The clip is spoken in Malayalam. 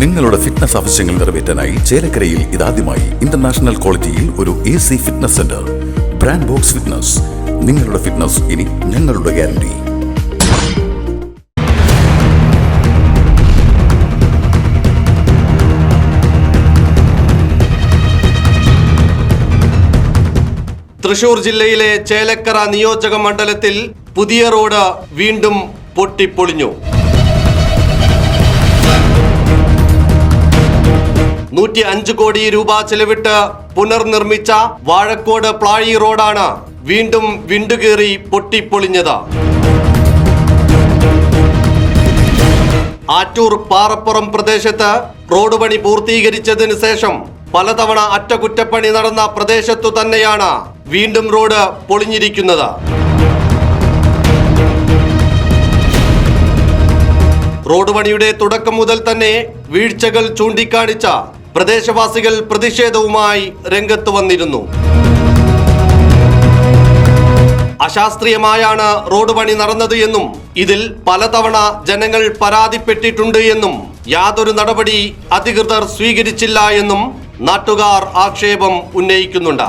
നിങ്ങളുടെ ഫിറ്റ്നസ് ആവശ്യങ്ങൾ നിറവേറ്റാനായി ചേലക്കരയിൽ ഇതാദ്യമായി ഇന്റർനാഷണൽ ക്വാളിറ്റിയിൽ ഒരു A C fitness centre brand box fitness നിങ്ങളുടെ ഫിറ്റ്നസ് ഇനി ഞങ്ങളുടെ ഗ്യാരണ്ടി തൃശൂർ ജില്ലയിലെ ചേലക്കര നിയോജക മണ്ഡലത്തിൽ പുതിയ റോഡ് വീണ്ടും പൊട്ടിപ്പൊളിഞ്ഞു. നൂറ്റി അഞ്ച് കോടി രൂപ ചെലവിട്ട് പുനർനിർമ്മിച്ച വാഴക്കോട് പ്ലാഴി റോഡാണ് വീണ്ടും വിണ്ടുകേറി പൊട്ടിപ്പൊളിഞ്ഞത്. ആറ്റൂർ പാറപ്പുറം പ്രദേശത്ത് റോഡ് പണി പൂർത്തീകരിച്ചതിന് ശേഷം പലതവണ അറ്റകുറ്റപ്പണി നടന്ന പ്രദേശത്തു തന്നെയാണ് വീണ്ടും റോഡ് പൊളിഞ്ഞിരിക്കുന്നത്. റോഡ് പണിയുടെ തുടക്കം മുതൽ തന്നെ വീഴ്ചകൾ ചൂണ്ടിക്കാണിച്ച പ്രദേശവാസികൾ പ്രതിഷേധവുമായി രംഗത്ത് വന്നിരുന്നു. അശാസ്ത്രീയമായാണ് റോഡ് പണി നടന്നത് എന്നും ഇതിൽ പലതവണ ജനങ്ങൾ പരാതിപ്പെട്ടിട്ടുണ്ട് എന്നും യാതൊരു നടപടി അധികൃതർ സ്വീകരിച്ചില്ല എന്നും നാട്ടുകാർ ആക്ഷേപം ഉന്നയിക്കുന്നുണ്ട്.